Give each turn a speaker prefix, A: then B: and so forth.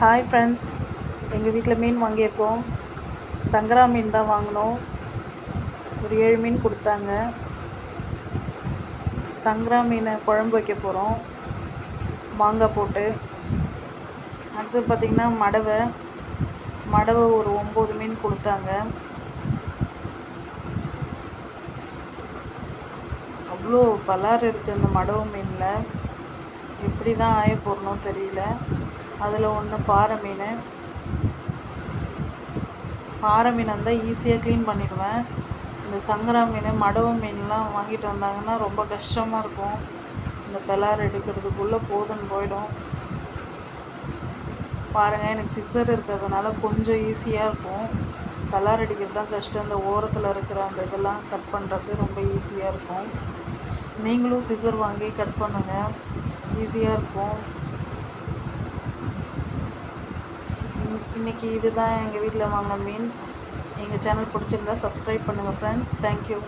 A: Hi friends எங்கள் வீட்டில் மீன் வாங்கியிருக்கோம். சங்கரா மீன் தான் வாங்கினோம். ஒரு ஏழு மீன் கொடுத்தாங்க. சங்கரா மீனை குழம்பு வைக்க போகிறோம் மாங்காய் போட்டு. அடுத்து பார்த்திங்கன்னா மடவை. மடவை ஒரு ஒம்பது மீன் கொடுத்தாங்க. அவ்வளோ பலார் இருக்குது அந்த மடவு மீனில். எப்படி தான் ஆய போடணும் தெரியல. அதில் ஒன்று பாறை மீன் பாறை மீன் இருந்தால் ஈஸியாக க்ளீன் பண்ணிடுவேன். இந்த சங்கரா மீன் மடவு மீன்லாம் வாங்கிட்டு வந்தாங்கன்னா ரொம்ப கஷ்டமாக இருக்கும். இந்த பிளார் எடுக்கிறதுக்குள்ளே போதுன்னு போயிடும். பாருங்கள் எனக்கு சிசர் இருக்கிறதுனால கொஞ்சம் ஈஸியாக இருக்கும். கலர் அடிக்கிறது தான் கஷ்டம் இந்த ஓரத்தில் இருக்கிற அந்த இதெல்லாம் கட் பண்ணுறது ரொம்ப ஈஸியாக இருக்கும். நீங்களும் சிசர் வாங்கி கட் பண்ணுங்கள் ஈஸியாக இருக்கும். இன்றைக்கி இதுதான் எங்கள் வீட்டில் வாங்கின மீன். எங்கள் சேனல் பிடிச்சிருந்தா சப்ஸ்கிரைப் பண்ணுங்கள் ஃப்ரெண்ட்ஸ் தேங்க்யூ